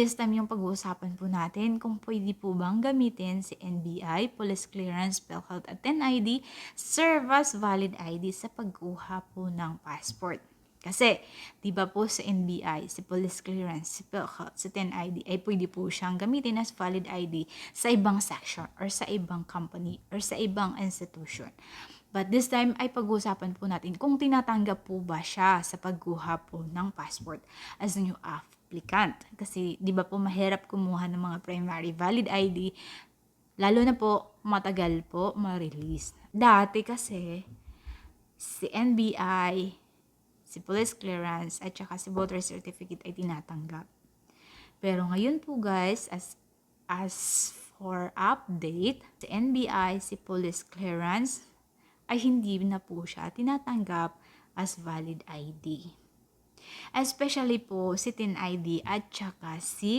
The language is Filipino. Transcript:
This time yung pag-uusapan po natin kung pwede po bang gamitin si NBI, Police Clearance, PhilHealth at 10ID serve as valid ID sa pagkuha po ng passport. Kasi, di ba po sa NBI, si Police Clearance, si PhilHealth, si 10ID ay pwede po siyang gamitin as valid ID sa ibang section or sa ibang company or sa ibang institution. But this time ay pag-uusapan po natin kung tinatanggap po ba siya sa pagkuha po ng passport as new applicant. Kasi di ba po mahirap kumuha ng mga primary valid ID lalo na po matagal po ma-release. Dati kasi si NBI, si police clearance at saka si voter certificate ay tinatanggap. Pero ngayon po guys, as as for update, si NBI, si police clearance ay hindi na po siya tinatanggap as valid ID. Especially po si TIN ID at saka si